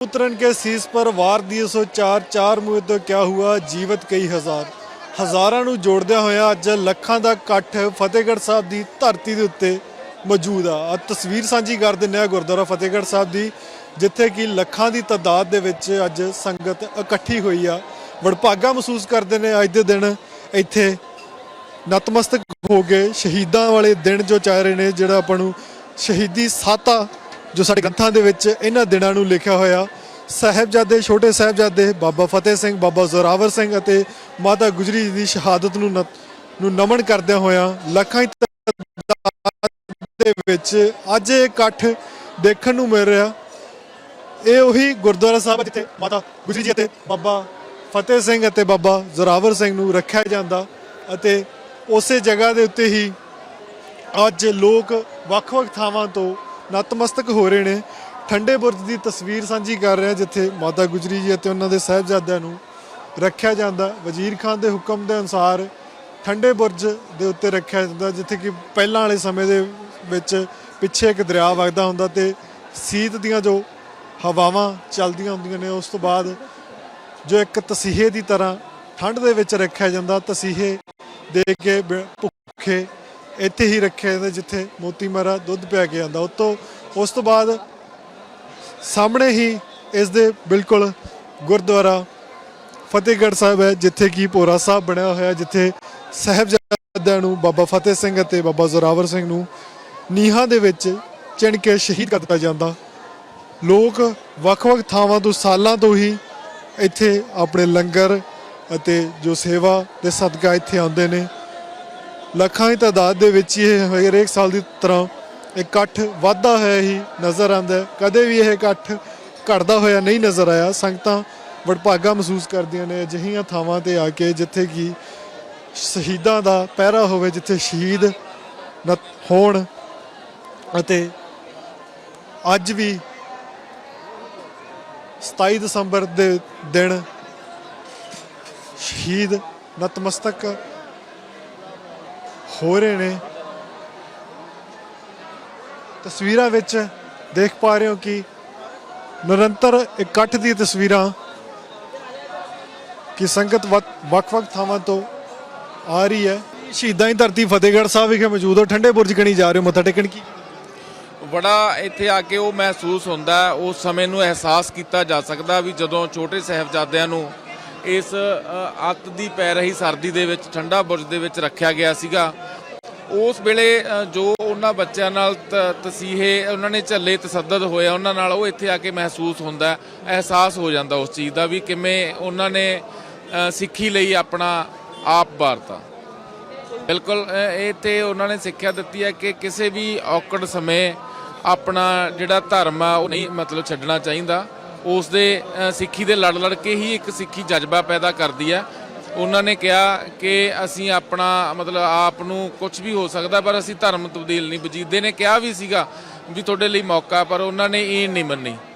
उतरन के शीस पर वार दिए सो ਚਾਰ ਚਾਰ ਮੂਹੇ ਤੋਂ ਕਿਆ ਹੁਆ ਜੀਵਤ ਕਈ ਹਜ਼ਾਰ ਹਜ਼ਾਰਾਂ ਨੂੰ ਜੋੜਦਿਆਂ ਹੋਇਆ ਅੱਜ ਲੱਖਾਂ ਦਾ ਇਕੱਠ ਫਤਿਹਗੜ੍ਹ ਸਾਹਿਬ ਦੀ ਧਰਤੀ ਦੇ ਉੱਤੇ ਮੌਜੂਦ ਆ ਆ ਤਸਵੀਰ ਸਾਂਝੀ ਕਰ ਦਿੰਦੇ ਆ ਗੁਰਦੁਆਰਾ ਫਤਿਹਗੜ੍ਹ ਸਾਹਿਬ ਦੀ ਜਿੱਥੇ ਕਿ ਲੱਖਾਂ ਦੀ ਤਾਦਾਦ ਦੇ ਵਿੱਚ ਅੱਜ ਸੰਗਤ ਇਕੱਠੀ ਹੋਈ ਆ ਵਡਭਾਗਾ ਮਹਿਸੂਸ ਕਰਦੇ ਨੇ ਅੱਜ ਦੇ ਦਿਨ ਇੱਥੇ ਨਤਮਸਤਕ ਹੋ ਗਏ ਸ਼ਹੀਦਾਂ ਵਾਲੇ ਦਿਨ ਜੋ ਚਾਹ ਰਹੇ ਨੇ ਜਿਹੜਾ ਆਪਾਂ ਨੂੰ ਸ਼ਹੀਦੀ ਸਾਤਾ ਜੋ ਸਾਡੇ ਗ੍ਰੰਥਾਂ ਦੇ ਵਿੱਚ ਇਹਨਾਂ ਦਿਨਾਂ ਨੂੰ ਲਿਖਿਆ ਹੋਇਆ, ਸਾਹਿਬਜ਼ਾਦੇ, ਛੋਟੇ ਸਾਹਿਬਜ਼ਾਦੇ ਬਾਬਾ ਫਤਿਹ ਸਿੰਘ, ਬਾਬਾ ਜ਼ੋਰਾਵਰ ਸਿੰਘ ਅਤੇ ਮਾਤਾ ਗੁਜਰੀ ਜੀ ਦੀ ਸ਼ਹਾਦਤ ਨੂੰ ਨ- ਨੂੰ ਨਮਨ ਕਰਦਿਆਂ ਹੋਇਆਂ ਲੱਖਾਂ ਦੀ ਤਾਦਾਦ ਦੇ ਵਿੱਚ ਅੱਜ ਇਹ ਇਕੱਠ ਦੇਖਣ ਨੂੰ ਮਿਲ ਰਿਹਾ। ਇਹ ਉਹੀ ਗੁਰਦੁਆਰਾ ਸਾਹਿਬ ਹੈ ਜਿੱਥੇ ਮਾਤਾ ਗੁਜਰੀ ਜੀ ਅਤੇ ਬਾਬਾ ਫਤਿਹ ਸਿੰਘ ਅਤੇ ਬਾਬਾ ਜ਼ੋਰਾਵਰ ਸਿੰਘ ਨੂੰ ਰੱਖਿਆ ਜਾਂਦਾ ਅਤੇ ਉਸੇ ਜਗ੍ਹਾ ਦੇ ਉੱਤੇ ਹੀ ਅੱਜ ਲੋਕ ਵੱਖ-ਵੱਖ ਥਾਵਾਂ ਤੋਂ ਨਤਮਸਤਕ ਹੋ ਰਹੇ ਨੇ। ਠੰਡੇ ਬੁਰਜ ਦੀ ਤਸਵੀਰ ਸਾਂਝੀ ਕਰ ਰਹੇ ਹਾਂ, ਜਿੱਥੇ ਮਾਤਾ ਗੁਜਰੀ ਜੀ ਅਤੇ ਉਹਨਾਂ ਦੇ ਸਾਹਿਬਜ਼ਾਦਿਆਂ ਨੂੰ ਰੱਖਿਆ ਜਾਂਦਾ। ਵਜ਼ੀਰ ਖਾਨ ਦੇ ਹੁਕਮ ਦੇ ਅਨੁਸਾਰ ਠੰਡੇ ਬੁਰਜ ਦੇ ਉੱਤੇ ਰੱਖਿਆ ਜਾਂਦਾ, ਜਿੱਥੇ ਕਿ ਪਹਿਲਾਂ ਵਾਲੇ ਸਮੇਂ ਦੇ ਵਿੱਚ ਪਿੱਛੇ ਇੱਕ ਦਰਿਆ ਵਗਦਾ ਹੁੰਦਾ ਤੇ ਸੀਤ ਦੀਆਂ ਜੋ ਹਵਾਵਾਂ ਚੱਲਦੀਆਂ ਹੁੰਦੀਆਂ ਨੇ, ਉਸ ਤੋਂ ਬਾਅਦ ਜੋ ਇੱਕ ਤਸੀਹੇ ਦੀ ਤਰ੍ਹਾਂ ਠੰਡ ਦੇ ਵਿੱਚ ਰੱਖਿਆ ਜਾਂਦਾ। ਤਸੀਹੇ ਦੇ ਕੇ ਬ- ਭੁੱਖੇ ਇੱਥੇ ਹੀ ਰੱਖਿਆ ਜਾਂਦਾ ਜਿੱਥੇ ਮੋਤੀ ਮਰਾ ਦੁੱਧ ਪਿਆ ਕੇ ਜਾਂਦਾ ਉਸ ਉਸ ਤੋਂ ਬਾਅਦ ਸਾਹਮਣੇ ਹੀ ਇਸ ਦੇ ਬਿਲਕੁਲ ਗੁਰਦੁਆਰਾ ਫਤਿਹਗੜ੍ਹ ਸਾਹਿਬ ਹੈ, ਜਿੱਥੇ ਕੀ ਭੋਰਾ ਸਾਹਿਬ ਬਣਿਆ ਹੋਇਆ ਜਿੱਥੇ ਸਾਹਿਬਜ਼ਾਦਿਆਂ ਨੂੰ ਬਾਬਾ ਫਤਿਹ ਸਿੰਘ ਅਤੇ ਬਾਬਾ ਜ਼ੋਰਾਵਰ ਸਿੰਘ ਨੂੰ ਨੀਹਾਂ ਦੇ ਵਿੱਚ ਚਿਣ ਕੇ ਸ਼ਹੀਦ ਕਰ ਦਿੱਤਾ ਜਾਂਦਾ। ਲੋਕ ਵੱਖ-ਵੱਖ ਥਾਵਾਂ ਤੋਂ, ਸਾਲਾਂ ਤੋਂ ਹੀ ਇੱਥੇ ਆਪਣੇ ਲੰਗਰ ਅਤੇ ਜੋ ਸੇਵਾ ਦੇ ਸਦਕਾ ਇੱਥੇ ਆਉਂਦੇ ਨੇ। ਲੱਖਾਂ ਦੀ ਤਾਦਾਦ ਦੇ ਵਿੱਚ ਇਹ ਹਰੇਕ ਸਾਲ ਦੀ ਤਰ੍ਹਾਂ ਇਕੱਠ ਵਾਧਾ ਹੋਇਆ ਹੀ ਨਜ਼ਰ ਆਉਂਦਾ ਕਦੇ ਵੀ ਇਹ ਇਕੱਠ ਘਟਦਾ ਹੋਇਆ ਨਹੀਂ ਨਜ਼ਰ ਆਇਆ। ਸੰਗਤਾਂ ਵਡਭਾਗਾ ਮਹਿਸੂਸ ਕਰਦੀਆਂ ਨੇ, ਅਜਿਹੀਆਂ ਥਾਵਾਂ ਤੇ ਆ ਕੇ ਜਿੱਥੇ ਕਿ ਸ਼ਹੀਦਾਂ ਦਾ ਪਹਿਰਾ ਹੋਵੇ, ਜਿੱਥੇ ਸ਼ਹੀਦ ਹੋਣ ਅਤੇ ਅੱਜ ਵੀ 27 ਦਸੰਬਰ ਦੇ ਦਿਨ ਸ਼ਹੀਦ ਨਤਮਸਤਕ ਹੋ ਰਹੇ ਨੇ। ਤਸਵੀਰਾਂ ਵਿੱਚ ਦੇਖ ਪਾ ਰਹੇ ਹੋ ਕਿ ਨਿਰੰਤਰ ਇਕੱਠ ਦੀ ਤਸਵੀਰਾਂ ਕਿ ਸੰਗਤ ਵੱਖ ਵੱਖ ਥਾਵਾਂ ਤੋਂ ਆ ਰਹੀ ਹੈ। ਸ਼ਹੀਦਾਂ ਦੀ ਧਰਤੀ ਫਤਿਹਗੜ੍ਹ ਸਾਹਿਬ ਵਿਖੇ ਮੌਜੂਦ ਹੋ। ਠੰਡੇ ਬੁਰਜ ਕਣੀ ਜਾ ਰਹੇ ਹੋ ਮੱਥਾ ਟੇਕਣ ਕੀ ਬੜਾ ਇੱਥੇ ਆ ਕੇ ਉਹ ਮਹਿਸੂਸ ਹੁੰਦਾ ਹੈ, ਉਸ ਸਮੇਂ ਨੂੰ ਅਹਿਸਾਸ ਕੀਤਾ ਜਾ ਸਕਦਾ ਵੀ ਜਦੋਂ ਛੋਟੇ ਸਾਹਿਬਜ਼ਾਦਿਆਂ ਨੂੰ ਇਸ ਅੱਤ ਦੀ ਪੈ ਰਹੀ ਸਰਦੀ ਦੇ ਵਿੱਚ, ਠੰਡਾ ਬੁਰਜ ਦੇ ਵਿੱਚ ਰੱਖਿਆ ਗਿਆ ਸੀਗਾ। ਉਸ ਵੇਲੇ ਜੋ ਉਹਨਾਂ ਬੱਚਿਆਂ ਨਾਲ ਤਸੀਹੇ, ਉਹਨਾਂ ਨੇ ਝੱਲੇ ਤਸੱਦਦ ਹੋਇਆ, ਉਹਨਾਂ ਨਾਲ ਉਹ ਇੱਥੇ ਆ ਕੇ ਮਹਿਸੂਸ ਹੁੰਦਾ, ਅਹਿਸਾਸ ਹੋ ਜਾਂਦਾ ਉਸ ਚੀਜ਼ ਦਾ ਵੀ ਕਿਵੇਂ ਉਹਨਾਂ ਨੇ ਸਿੱਖੀ ਲਈ ਆਪਣਾ ਆਪ ਵਾਰਤਾ। ਬਿਲਕੁਲ ਇਹ ਤੇ ਉਹਨਾਂ ਨੇ ਸਿੱਖਿਆ ਦਿੱਤੀ ਹੈ ਕਿ ਕਿਸੇ ਵੀ ਔਕੜ ਸਮੇਂ ਆਪਣਾ ਜਿਹੜਾ ਧਰਮ ਆ, ਉਹ ਨਹੀਂ ਮਤਲਬ ਛੱਡਣਾ ਚਾਹੀਦਾ। ਉਸ ਦੇ ਸਿੱਖੀ ਦੇ ਲੜ ਲੜ ਕੇ ਹੀ ਇੱਕ ਸਿੱਖੀ ਜਜ਼ਬਾ ਪੈਦਾ ਕਰਦੀ ਹੈ। ਉਹਨਾਂ ਨੇ ਕਿਹਾ ਕਿ ਅਸੀਂ ਆਪਣਾ, ਮਤਲਬ ਆਪ ਨੂੰ ਕੁਝ ਵੀ ਹੋ ਸਕਦਾ, ਪਰ ਅਸੀਂ ਧਰਮ ਤਬਦੀਲ ਨਹੀਂ। ਵਜੀਦੇ ਨੇ ਕਿਹਾ ਵੀ ਸੀਗਾ ਵੀ ਤੁਹਾਡੇ ਲਈ ਮੌਕਾ, ਪਰ ਉਹਨਾਂ ਨੇ ਇਹ ਨਹੀਂ ਮੰਨੀ।